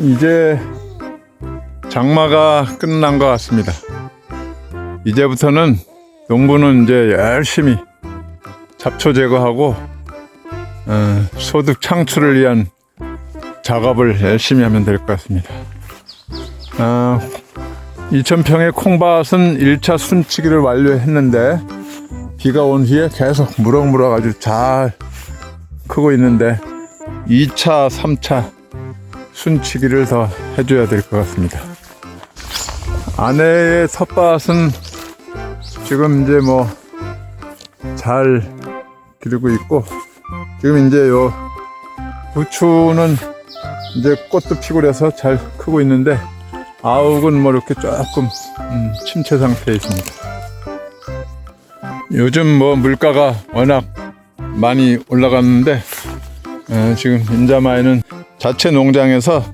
이제 장마가 끝난 것 같습니다. 이제부터는 농부는 이제 열심히 잡초 제거하고 어, 소득 창출을 위한 작업을 열심히 하면 될 것 같습니다. 어, 2,000평의 콩밭은 1차 순치기를 완료했는데 비가 온 후에 계속 무럭무럭 아주 잘 크고 있는데 2차, 3차 순치기를 더 해줘야 될 것 같습니다. 아내의 텃밭은 지금 이제 뭐 잘 기르고 있고 지금 이제 요 부추는 이제 꽃도 피고 그래서 잘 크고 있는데 아욱은 뭐 이렇게 조금 음, 침체 상태에 있습니다. 요즘 뭐 물가가 워낙 많이 올라갔는데 어, 지금 인자마이는 자체 농장에서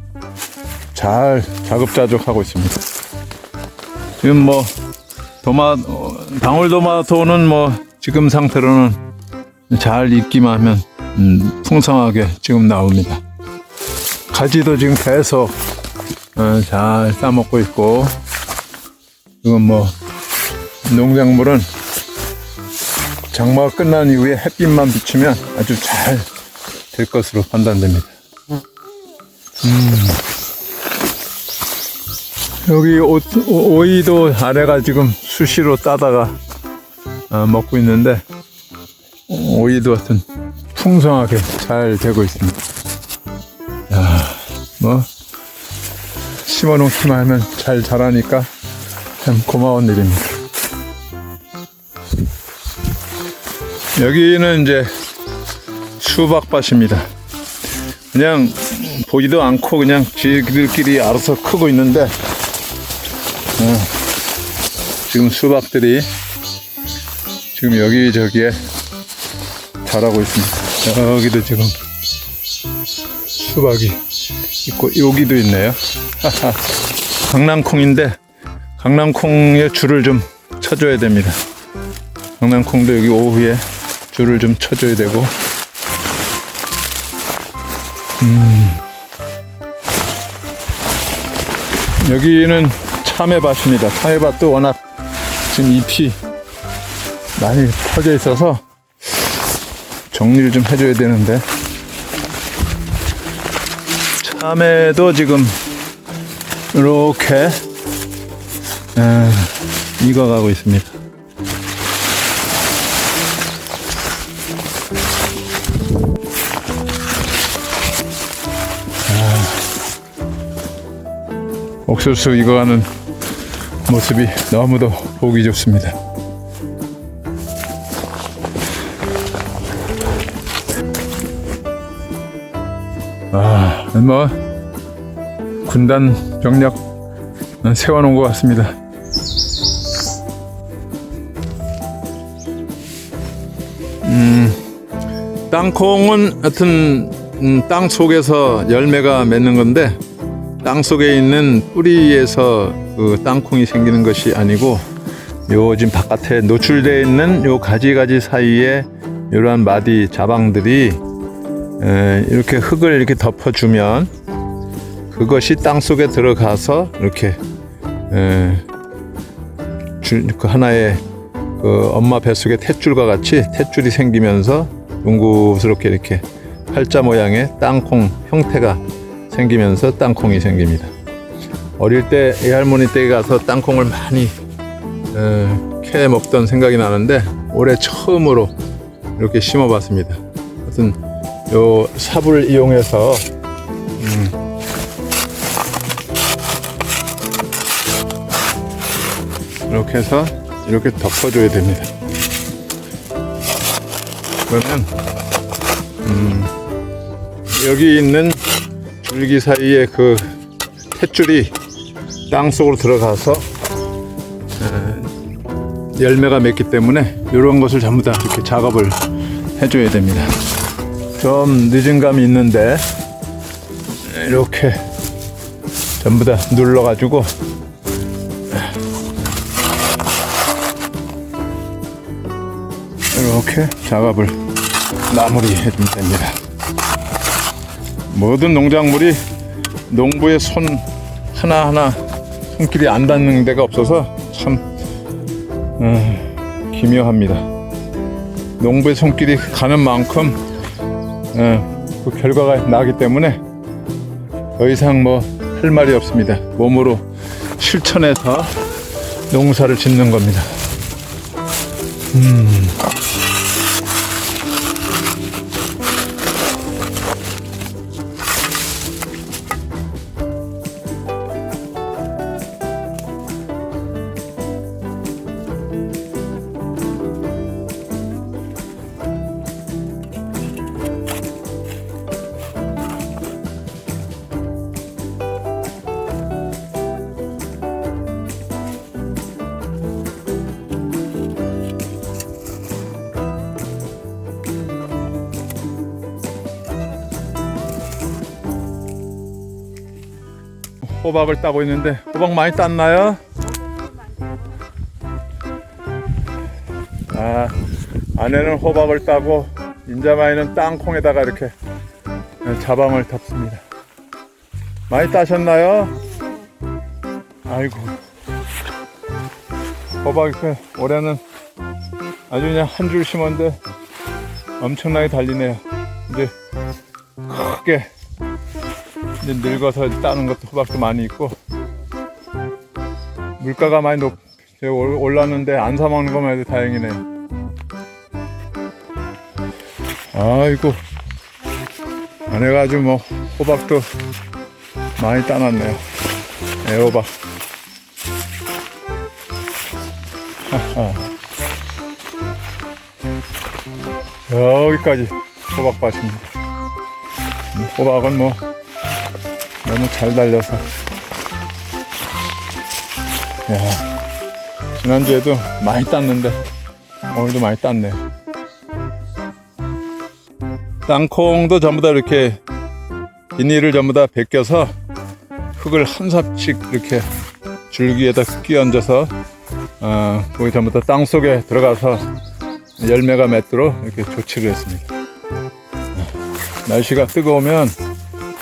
잘 자급자족하고 있습니다. 지금 뭐 도마 어, 방울 도마토는 뭐 지금 상태로는 잘 익기만 하면 음, 풍성하게 지금 나옵니다. 가지도 지금 계속 어, 잘 따먹고 있고 지금 뭐 농작물은 장마가 끝난 이후에 햇빛만 비추면 아주 잘 될 것으로 판단됩니다. 여기 오, 오, 오 이도 아래가 지금 수시로 따다가 어, 먹고 있는데 오이도 하여튼 풍성하게 잘 되고 있습니다. 야, 뭐 심어놓기만 하면 잘 자라니까 참 고마운 일입니다. 여기는 이제 수박밭입니다. 그냥 보지도 않고 그냥 지들끼리 알아서 크고 있는데 어, 지금 수박들이 지금 여기저기에 자라고 있습니다. 여기도 지금 수박이 있고 여기도 있네요. 강낭콩인데 강낭콩에 줄을 좀 쳐줘야 됩니다. 강낭콩도 여기 오후에 줄을 좀 쳐줘야 되고 여기는 참외밭입니다. 참외밭도 워낙 지금 잎이 많이 퍼져 있어서 정리를 좀 해줘야 되는데 참외도 지금 이렇게 에, 익어가고 있습니다. 옥수수 익어가는 모습이 너무도 보기 좋습니다. 아, 뭐 군단 병력 세워놓은 것 같습니다. 음, 땅콩은 하여튼 음, 땅 속에서 열매가 맺는 건데 땅 속에 있는 뿌리에서 그 땅콩이 생기는 것이 아니고 요 지금 바깥에 노출되어 있는 요 가지가지 사이에 이러한 마디 자방들이 에, 이렇게 흙을 이렇게 덮어주면 그것이 땅 속에 들어가서 이렇게 그 하나의 그 엄마 뱃속에 탯줄과 같이 탯줄이 생기면서 둥그스럽게 이렇게 팔자 모양의 땅콩 형태가 생기면서 땅콩이 생깁니다. 어릴 때 애할머니 댁에 가서 땅콩을 많이 어, 캐 먹던 생각이 나는데 올해 처음으로 이렇게 심어봤습니다. 하여튼 요 삽을 이용해서 음, 이렇게 해서 이렇게 덮어줘야 됩니다. 그러면 음, 여기 있는 줄기 사이에 그 탯줄이 땅 속으로 들어가서 에, 열매가 맺기 때문에 이런 것을 전부 다 이렇게 작업을 해줘야 됩니다. 좀 늦은 감이 있는데 이렇게 전부 다 눌러가지고 이렇게 작업을 마무리해 주면 됩니다. 모든 농작물이 농부의 손 하나하나 손길이 안 닿는 데가 없어서 참 어, 기묘합니다. 농부의 손길이 가는 만큼 어, 그 결과가 나기 때문에 더 이상 뭐 할 말이 없습니다. 몸으로 실천해서 농사를 짓는 겁니다. 호박을 따고 있는데 호박 많이 땄나요? 아 아내는 호박을 따고 인자마이는 땅콩에다가 이렇게 자방을 덮습니다. 많이 따셨나요? 아이고 호박 이렇게 올해는 아주 그냥 한 줄 심었는데 엄청나게 달리네요. 이제 크게 이제 늙어서 따는 것도 호박도 많이 있고 물가가 많이 높 올랐는데 안 사 먹는 것만 해도 다행이네. 아이고 아내가 아주 뭐 호박도 많이 따놨네요. 애호박. 여기까지 호박밭입니다. 음, 호박은 뭐 너무 잘 달려서. 야, 지난주에도 많이 땄는데, 오늘도 많이 땄네. 땅콩도 전부 다 이렇게 비닐을 전부 다 벗겨서 흙을 한 삽씩 이렇게 줄기에다 끼얹어서 어, 거기 전부 다 땅 속에 들어가서 열매가 맺도록 이렇게 조치를 했습니다. 날씨가 뜨거우면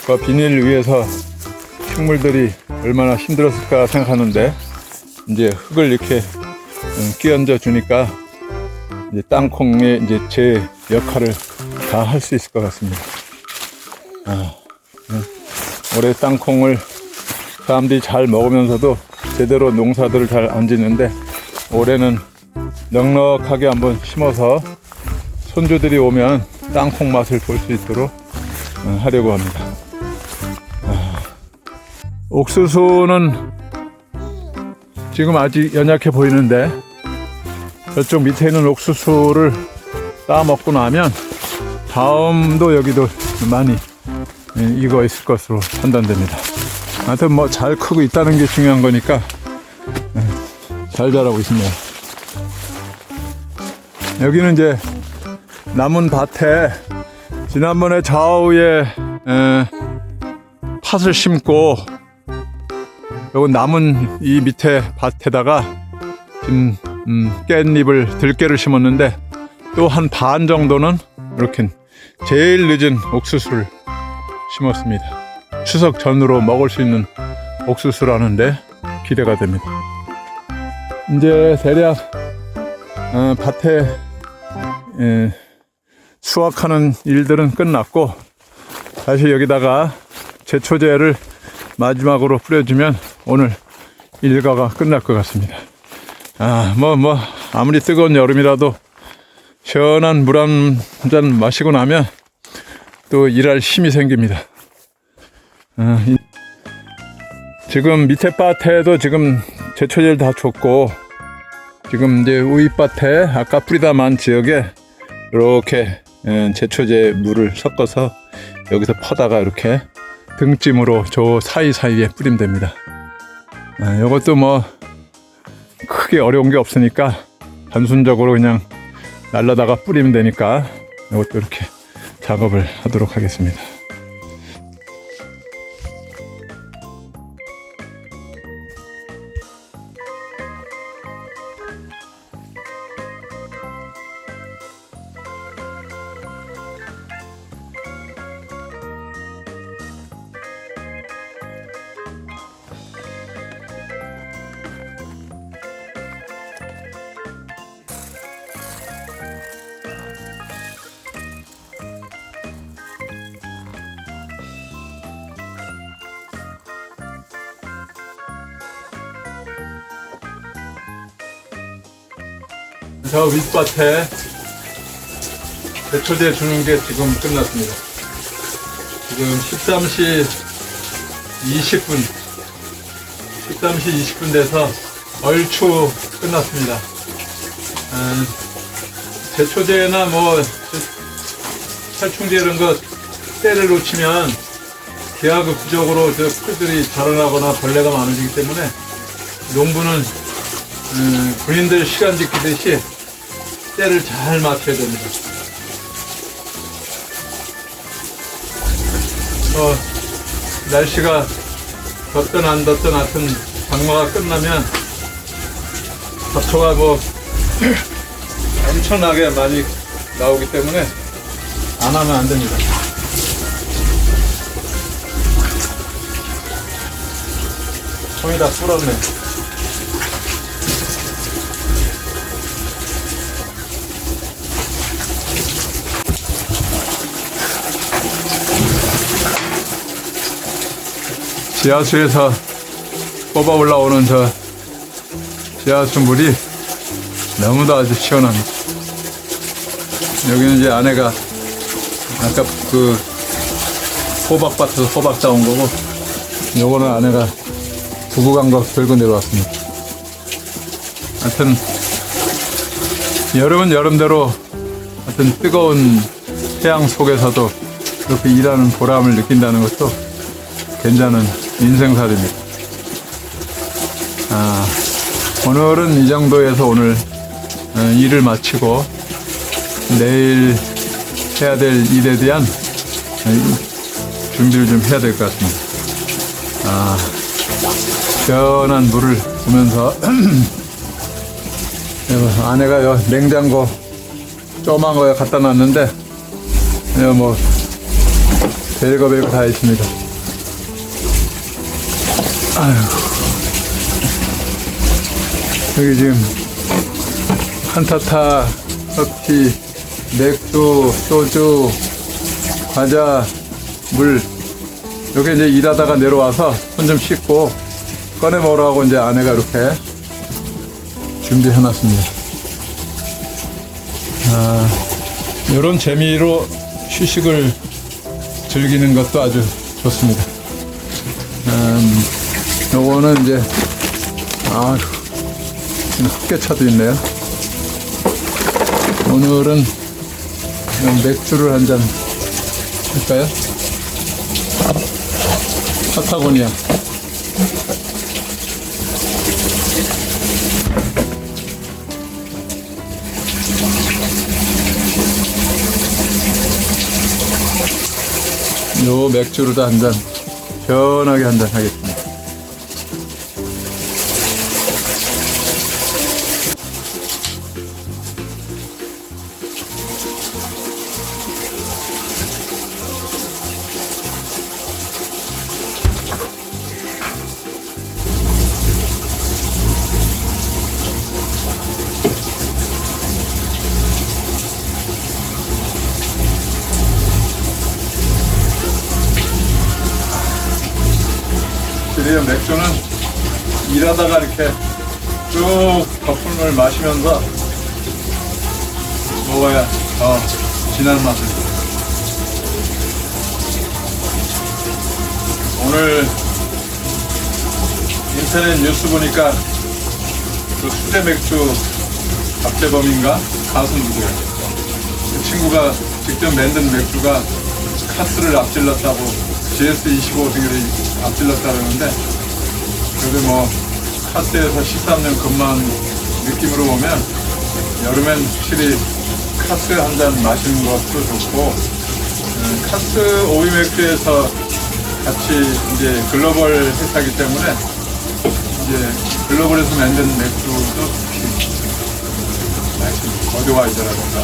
그 비닐 위에서 식물들이 얼마나 힘들었을까 생각하는데 이제 흙을 이렇게 음, 끼얹어 주니까 이제 땅콩에 이제 제 역할을 다 할 수 있을 것 같습니다. 아, 음, 올해 땅콩을 사람들이 잘 먹으면서도 제대로 농사들을 잘 안 짓는데 올해는 넉넉하게 한번 심어서 손주들이 오면 땅콩 맛을 볼 수 있도록 어, 하려고 합니다. 아, 옥수수는 지금 아직 연약해 보이는데 저쪽 밑에 있는 옥수수를 따 먹고 나면 다음도 여기도 많이 예, 익어 있을 것으로 판단됩니다. 하여튼 뭐 잘 크고 있다는 게 중요한 거니까 예, 잘 자라고 있습니다. 여기는 이제 남은 밭에 지난번에 좌우에 에, 팥을 심고 요거 남은 이 밑에 밭에다가 지금 음, 깻잎을 들깨를 심었는데 또 한 반 정도는 이렇게 제일 늦은 옥수수를 심었습니다. 추석 전으로 먹을 수 있는 옥수수라는데 기대가 됩니다. 이제 대략 어, 밭에 에, 수확하는 일들은 끝났고 다시 여기다가 제초제를 마지막으로 뿌려주면 오늘 일과가 끝날 것 같습니다. 아, 뭐, 뭐, 아무리 뜨거운 여름이라도 시원한 물 한 잔 마시고 나면 또 일할 힘이 생깁니다. 아, 이- 지금 밑에 밭에도 지금 제초제를 다 줬고 지금 이제 우윗밭에 아까 뿌리다 만 지역에 이렇게 예, 제초제 물을 섞어서 여기서 퍼다가 이렇게 등짐으로 저 사이사이에 뿌리면 됩니다. 아, 이것도 뭐 크게 어려운 게 없으니까 단순적으로 그냥 날라다가 뿌리면 되니까 이것도 이렇게 작업을 하도록 하겠습니다. 저 윗밭에 대초제 주는 게 지금 끝났습니다. 지금 13시 20분, 13시 20분 돼서 얼추 끝났습니다. 음, 제초제나 뭐 살충제 이런 거 때를 놓치면 기하급수적으로 저 풀들이 자라나거나 벌레가 많아지기 때문에 농부는 음, 군인들 시간 지키듯이 때를 잘 맞춰야 됩니다. 어, 날씨가 덥든 안 덥든 하여튼 장마가 끝나면 잡초가 뭐 엄청나게 많이 나오기 때문에 안 하면 안 됩니다. 손이 다 불었네. 지하수에서 뽑아 올라오는 저 지하수 물이 너무도 아주 시원합니다. 여기는 이제 아내가 아까 그 호박밭에서 호박 따온 거고 요거는 아내가 두부강각 들고 내려왔습니다. 하여튼 여름은 여름대로 하여튼 뜨거운 태양 속에서도 이렇게 일하는 보람을 느낀다는 것도 괜찮은 인생살입니다. 아, 오늘은 이 정도에서 오늘 어, 일을 마치고 내일 해야 될 일에 대한 어, 준비를 좀 해야 될 것 같습니다. 아, 시원한 물을 보면서 아내가 요 냉장고 조그만 거에 갖다 놨는데 여기 뭐 별거 별거 다 있습니다. 아유. 여기 지금 한타타, 커피, 맥주, 소주, 과자, 물. 여기 이제 일하다가 내려와서 손 좀 씻고 꺼내 먹으라고 이제 아내가 이렇게 준비해 놨습니다. 아, 이런 재미로 휴식을 즐기는 것도 아주 좋습니다. 음, 요거는 이제, 아, 흑개차도 있네요. 오늘은 맥주를 한 잔 할까요? 파타고니아. 요 맥주로도 한 잔, 시원하게 한 잔 하겠습니다. 일하다가 이렇게 쭉 거품을 마시면서 먹어야 더 진한 맛을. 오늘 인터넷 뉴스 보니까 그 수제 맥주 박재범인가 가수 누구야? 그 친구가 직접 만든 맥주가 카스를 앞질렀다고 GS25 등을 앞질렀다 그러는데 그래도 뭐 카스에서 13년 근무한 느낌으로 보면 여름엔 확실히 카스 한 잔 마시는 것도 좋고 음, 카스 오이 맥주에서 같이 이제 글로벌 회사기 때문에 이제 글로벌에서 만든 맥주도 맛이 거대화이더라든가